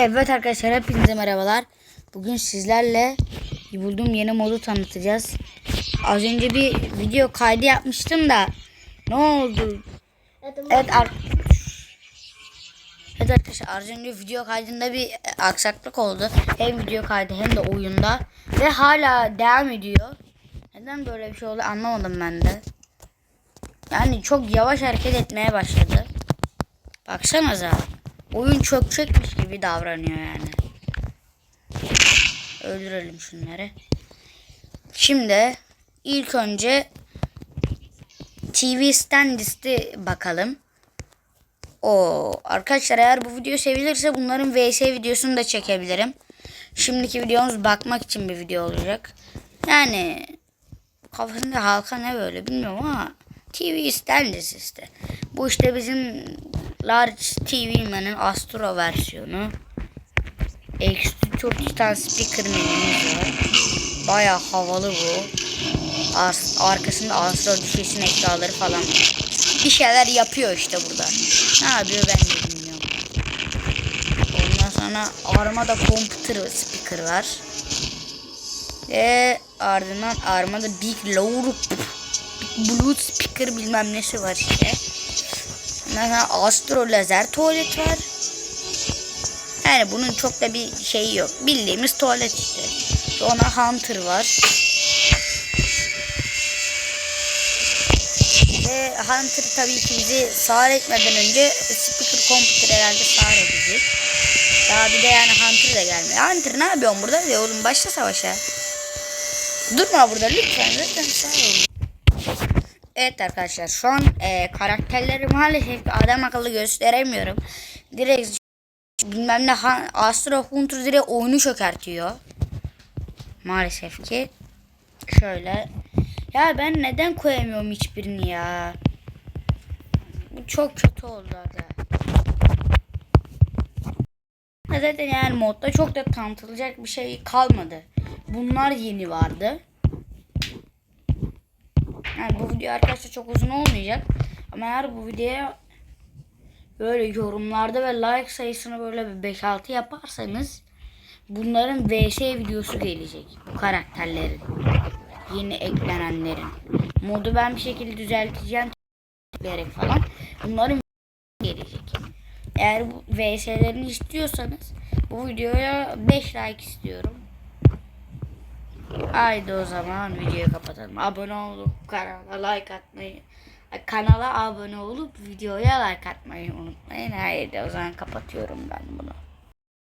Evet arkadaşlar hepinize merhabalar. Bugün sizlerle bulduğum yeni modu tanıtacağız. Az önce bir video kaydı yapmıştım da ne oldu? Evet, ar- evet arkadaşlar az önce video kaydında bir aksaklık oldu. Hem video kaydı hem de oyunda. Ve hala devam ediyor. Neden böyle bir şey oldu anlamadım ben de. Yani çok yavaş hareket etmeye başladı. Baksanıza. Oyun çökecekmiş gibi davranıyor yani. Öldürelim şunları. Şimdi ilk önce TV stand listi bakalım. O arkadaşlar eğer bu video sevilirse bunların VS videosunu da çekebilirim. Şimdiki videomuz bakmak için bir video olacak. Yani kafasında halka ne böyle bilmiyorum ama TV stand list işte. Bu işte bizim Large TV Man'in Astro versiyonu. Ekstra çok titan speaker menümüz var. Baya havalı bu. As arkasında Astro düşesin ekranları falan. Bir şeyler yapıyor işte burada. Ne yapıyor ben de bilmiyorum. Ondan sonra Armada Computer speaker var. Ve ardından Armada Big Lower Big Blue speaker bilmem nesi var işte. Ondan Astro lazer tuvalet var. Yani bunun çok da bir şeyi yok. Bildiğimiz tuvalet işte. Sonra Hunter var. Ve Hunter tabii ki bizi sağır etmeden önce Speaker Computer herhalde sağır edecek. Daha bir de yani Hunter da gelmiyor. Hunter ne yapıyorsun burada? Ya oğlum başla savaşa. Durma burada lütfen. Lütfen sağ olun. Evet arkadaşlar şu an e, karakterleri maalesef adam akıllı gösteremiyorum. Direkt bilmem ne Astro Hunter direkt oyunu çökertiyor. Maalesef ki. Şöyle. Ya ben neden koyamıyorum hiçbirini ya? Bu çok kötü oldu aga. Zaten yani modda çok da tanıtılacak bir şey kalmadı. Bunlar yeni vardı. Yani bu video arkadaşlar çok uzun olmayacak. Ama eğer bu videoya böyle yorumlarda ve like sayısını böyle bir 5-6 yaparsanız bunların VS videosu gelecek. Bu karakterlerin. Yeni eklenenlerin. Modu ben bir şekilde düzelteceğim. Vererek falan. Bunların gelecek. Eğer bu VS'lerini istiyorsanız bu videoya 5 like istiyorum. Haydi o zaman videoyu kapatalım. Abone olup kanala like atmayı kanala abone olup videoya like atmayı unutmayın. Haydi o zaman kapatıyorum ben bunu.